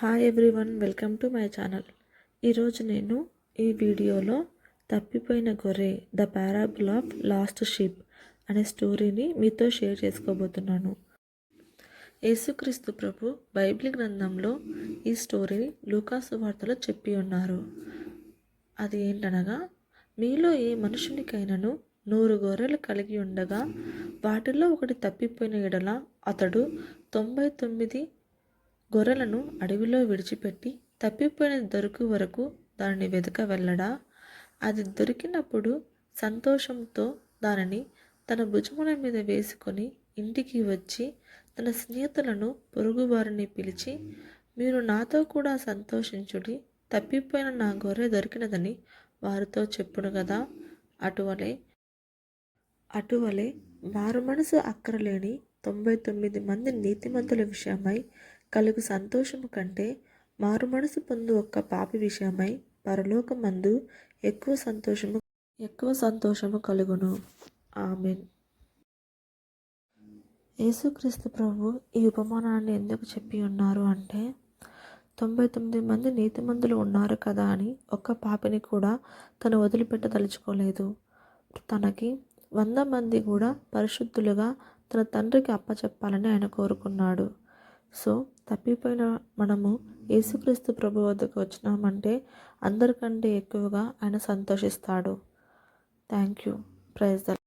Hi everyone welcome to my channel ఈరోజు నేను ఈ వీడియోలో తప్పిపోయిన గొర్రె the parable of lost sheep అనే స్టోరీని మీతో షేర్ చేసుకోబోతున్నాను. యేసుక్రీస్తు ప్రభు బైబిల్ గ్రంథంలో ఈ స్టోరీని లూకాసు వార్తలో చెప్పి ఉన్నారు. అది ఏంటనగా మీలో ఏ మనుషునికైనను నూరు గొర్రెలు కలిగి ఉండగా వాటిల్లో ఒకటి తప్పిపోయిన ఎడల అతడు తొంభై తొమ్మిది గొర్రెలను అడవిలో విడిచిపెట్టి తప్పిపోయిన దొరుకు వరకు దానిని వెతక వెళ్ళడా? అది దొరికినప్పుడు సంతోషంతో దానిని తన భుజముల మీద వేసుకొని ఇంటికి వచ్చి తన స్నేహితులను పొరుగువారిని పిలిచి మీరు నాతో కూడా సంతోషించుడి తప్పిపోయిన నా గొర్రె దొరికినదని వారితో చెప్పును కదా అటువలే అటువలే మారు మనసు అక్కరలేని తొంభై తొమ్మిది మంది నీతిమంతుల విషయమై కలుగు సంతోషము కంటే మారు మనసు పొందు ఒక్క పాపి విషయమై పరలోకమందు ఎక్కువ సంతోషము ఎక్కువ సంతోషము కలుగును. ఆమెన్. యేసుక్రీస్తు ప్రభు ఈ ఉపమానాన్ని ఎందుకు చెప్పి ఉన్నారు అంటే తొంభై తొమ్మిది మంది నీతిమంతులు ఉన్నారు కదా అని ఒక్క పాపిని కూడా తను వదిలిపెట్టదలుచుకోలేదు. తనకి వంద మంది కూడా పరిశుద్ధులుగా తన తండ్రికి అప్పచెప్పాలని ఆయన కోరుకున్నాడు. సో తప్పిపోయిన మనము యేసుక్రీస్తు ప్రభు వద్దకు వచ్చినామంటే అందరికంటే ఎక్కువగా ఆయన సంతోషిస్తాడు. Thank you. Praise the